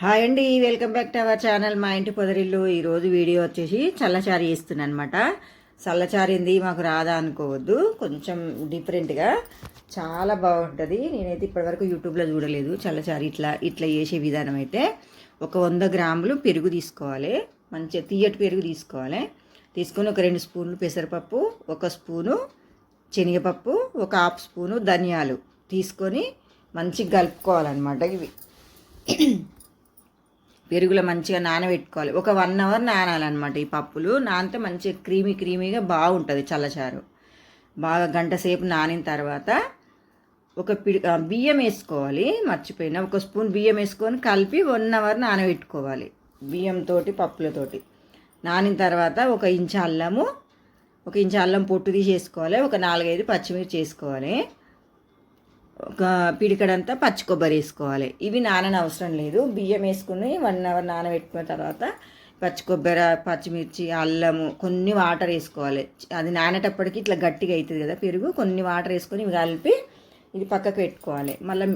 Hi అండి welcome back to our channel మా ఇంటి పొదరిల్లు. ఈరోజు వీడియో వచ్చేసి చల్లచారి చేస్తున్నాను అనమాట చల్లచారింది మాకు రాదా అనుకోవద్దు. కొంచెం డిఫరెంట్గా చాలా బాగుంటుంది. నేనైతే ఇప్పటివరకు యూట్యూబ్లో చూడలేదు చల్లచారి ఇట్లా ఇట్లా చేసే విధానం అయితే. ఒక వంద గ్రాములు పెరుగు తీసుకోవాలి. మంచిగా తీయటి పెరుగు తీసుకోవాలి. తీసుకొని ఒక రెండు స్పూన్లు పెసరపప్పు ఒక స్పూను శనగపప్పు ఒక హాఫ్ స్పూను ధనియాలు తీసుకొని మంచిగా కలుపుకోవాలన్నమాట ఇవి. పెరుగులో మంచిగా నానబెట్టుకోవాలి. ఒక వన్ అవర్ నానాలన్నమాట ఈ పప్పులు. నానితే మంచిగా క్రీమీ క్రీమీగా బాగుంటుంది చల్లచారు. బాగా గంట సేపు నానిన తర్వాత ఒక పిడి బియ్యం వేసుకోవాలి. మర్చిపోయినా ఒక స్పూన్ బియ్యం వేసుకొని కలిపి వన్ అవర్ నానబెట్టుకోవాలి. బియ్యంతో పప్పులతోటి నానిన తర్వాత ఒక ఇంచు అల్లము ఒక ఇంచు అల్లం పొట్టు తీసేసుకోవాలి. ఒక నాలుగైదు పచ్చిమిర్చి చేసుకోవాలి ఒక పిడికడంతా పచ్చి కొబ్బరి వేసుకోవాలి. ఇవి నానని అవసరం లేదు. బియ్యం వేసుకుని వన్ అవర్ నానబెట్టుకున్న తర్వాత పచ్చి కొబ్బరి పచ్చిమిర్చి అల్లము కొన్ని వాటర్ వేసుకోవాలి. అది నానేటప్పటికి ఇట్లా గట్టిగా అవుతుంది కదా పెరుగు కొన్ని వాటర్ వేసుకొని ఇవి కలిపి ఇది పక్కకు పెట్టుకోవాలి. మళ్ళీ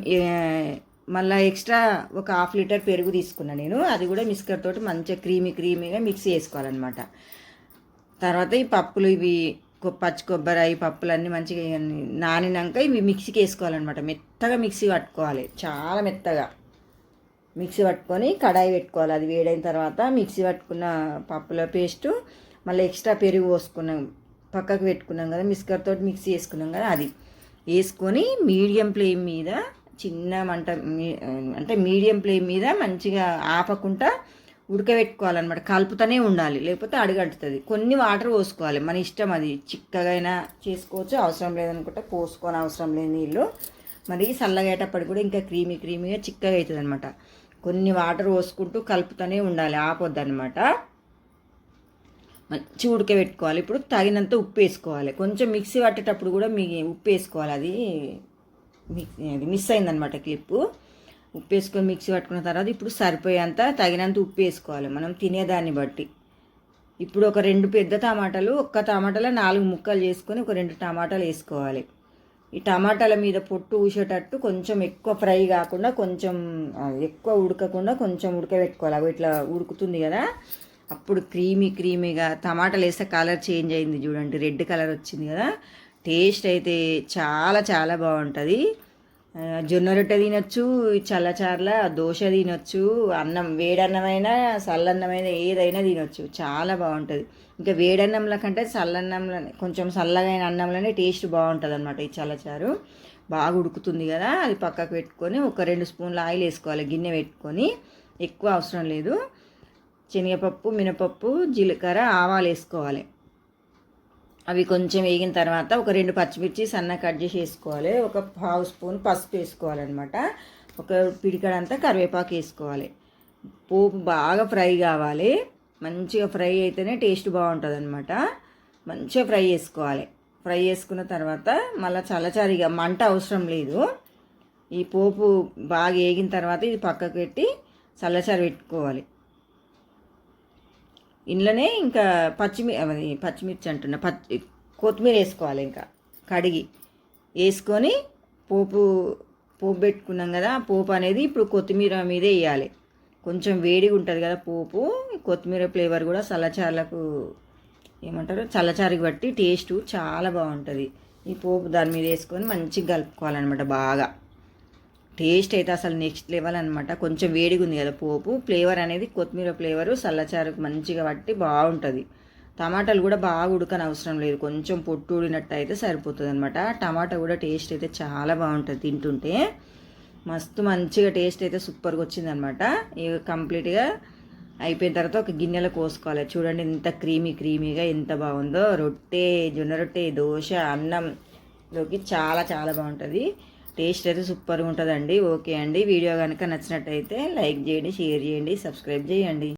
మళ్ళీ ఎక్స్ట్రా ఒక హాఫ్ లీటర్ పెరుగు తీసుకున్నాను నేను. అది కూడా మిస్కర్ తోటి మంచిగా క్రీమీ క్రీమీగా మిక్స్ చేసుకోవాలన్నమాట. తర్వాత ఈ పప్పులు ఇవి పచ్చి కొబ్బరి ఈ పప్పులన్నీ మంచిగా నానినాక ఇవి మిక్సీకి వేసుకోవాలన్నమాట. మెత్తగా మిక్సీ పట్టుకోవాలి. చాలా మెత్తగా. మిక్సీ పట్టుకొని కడాయి పెట్టుకోవాలి. అది వేడైన తర్వాత మిక్సీ పట్టుకున్న పప్పుల పేస్టు మళ్ళీ ఎక్స్ట్రా పెరుగు పోసుకున్నాం. పక్కకు పెట్టుకున్నాం కదా మిస్కర్తో మిక్సీ వేసుకున్నాం కదా అది. వేసుకొని మీడియం ఫ్లేమ్ మీద చిన్న మంట అంటే మీడియం ఫ్లేమ్ మీద మంచిగా ఆపకుండా ఉడకబెట్టుకోవాలన్నమాట. కలుపుతూనే ఉండాలి. లేకపోతే అడుగంటుతుంది. కొన్ని వాటర్ పోసుకోవాలి. మన ఇష్టం అది. చిక్కగైనా చేసుకోవచ్చు. అవసరం లేదనుకుంటే పోసుకొని అవసరం లేని నీళ్ళు. మరి చల్లగేటప్పటికి కూడా ఇంకా క్రీమీ క్రీమీగా చిక్కగా అవుతుంది అనమాట కొన్ని వాటర్ పోసుకుంటూ కలుపుతూనే ఉండాలి. ఆపొద్దనమాట మంచి ఉడకబెట్టుకోవాలి. ఇప్పుడు తగినంత ఉప్పు వేసుకోవాలి. కొంచెం మిక్సీ పట్టేటప్పుడు కూడా మీ ఉప్పు వేసుకోవాలి. అది మిస్ అయిందనమాట క్లిప్పు. ఉప్పు వేసుకొని మిక్సీ పట్టుకున్న తర్వాత ఇప్పుడు సరిపోయేంత తగినంత ఉప్పు వేసుకోవాలి. మనం తినేదాన్ని బట్టి. ఇప్పుడు ఒక రెండు పెద్ద టమాటాలు ఒక్క టమాటాలో నాలుగు ముక్కలు చేసుకొని ఒక రెండు టమాటాలు వేసుకోవాలి. ఈ టమాటాల మీద పొట్టు ఊసేటట్టు కొంచెం ఎక్కువ ఫ్రై కాకుండా కొంచెం ఎక్కువ ఉడకకుండా కొంచెం ఉడకబెట్టుకోవాలి. అవి ఇట్లా ఉడుకుతుంది కదా? అప్పుడు క్రీమీ క్రీమీగా టమాటాలు వేస్తే కలర్ చేంజ్ అయింది చూడండి. రెడ్ కలర్ వచ్చింది కదా? టేస్ట్ అయితే చాలా చాలా బాగుంటుంది. జొన్న రొట్టె తినొచ్చు చల్లచార్ల దోశ తినొచ్చు అన్నం వేడన్నమైనా చల్లన్నమైన ఏదైనా తినొచ్చు. చాలా బాగుంటుంది. ఇంకా వేడన్నంల కంటే చల్లన్నంలో కొంచెం చల్లగైన అన్నంలోనే టేస్ట్ బాగుంటుంది అనమాట ఈ చల్లచారు. బాగా ఉడుకుతుంది కదా అది పక్కకు పెట్టుకొని ఒక రెండు స్పూన్ల ఆయిల్ వేసుకోవాలి గిన్నె పెట్టుకొని. ఎక్కువ అవసరం లేదు. శనగపప్పు మినపప్పు జీలకర్ర ఆవాలు వేసుకోవాలి. అవి కొంచెం వేగిన తర్వాత ఒక రెండు పచ్చిమిర్చి సన్న కట్ చేసి వేసుకోవాలి. ఒక పావు స్పూన్ పసుపు వేసుకోవాలన్నమాట. ఒక పిడికడంతా కరివేపాకు వేసుకోవాలి. పోపు బాగా ఫ్రై కావాలి. మంచిగా ఫ్రై అయితేనే టేస్ట్ బాగుంటుంది అనమాట మంచిగా ఫ్రై చేసుకోవాలి. ఫ్రై చేసుకున్న తర్వాత మళ్ళీ చల్లచారిగా మంట అవసరం లేదు. ఈ పోపు బాగా వేగిన తర్వాత ఇది పక్కకు పెట్టి చల్లచారు పెట్టుకోవాలి. ఇంట్లోనే ఇంకా పచ్చిమి అది పచ్చిమిర్చి అంటున్నా పచ్చి కొత్తిమీర వేసుకోవాలి ఇంకా కడిగి వేసుకొని పోపు పోపు పెట్టుకున్నాం కదా పోపు అనేది ఇప్పుడు కొత్తిమీర మీదే వేయాలి. కొంచెం వేడిగా ఉంటుంది కదా పోపు కొత్తిమీర ఫ్లేవర్ కూడా చల్లచారులకు ఏమంటారు చల్లచారికి బట్టి టేస్ట్ చాలా బాగుంటుంది. ఈ పోపు దాని మీద వేసుకొని మంచిగా కలుపుకోవాలన్నమాట బాగా. టేస్ట్ అయితే అసలు నెక్స్ట్ లెవెల్ అనమాట కొంచెం వేడిగా ఉంది కదా పోపు. ఫ్లేవర్ అనేది కొత్తిమీర ఫ్లేవరు చల్లచారుకు మంచిగా పట్టి బాగుంటుంది. టమాటాలు కూడా బాగా ఉడకని అవసరం లేదు. కొంచెం పొట్టు ఊడినట్టు అయితే సరిపోతుంది అనమాట టమాటా కూడా టేస్ట్ అయితే చాలా బాగుంటుంది తింటుంటే. మస్తు మంచిగా టేస్ట్ అయితే సూపర్గా వచ్చిందనమాట ఇక కంప్లీట్గా అయిపోయిన తర్వాత ఒక గిన్నెలో కోసుకోవాలి. చూడండి ఎంత క్రీమీ క్రీమీగా ఎంత బాగుందో. రొట్టె జొన్న రొట్టె దోశ అన్నంలోకి చాలా చాలా బాగుంటుంది. టేస్ట్ అయితే సూపర్గా ఉంటుందండి. ఓకే అండి. వీడియో కనుక నచ్చినట్టయితే లైక్ చేయండి షేర్ చేయండి సబ్స్క్రైబ్ చేయండి.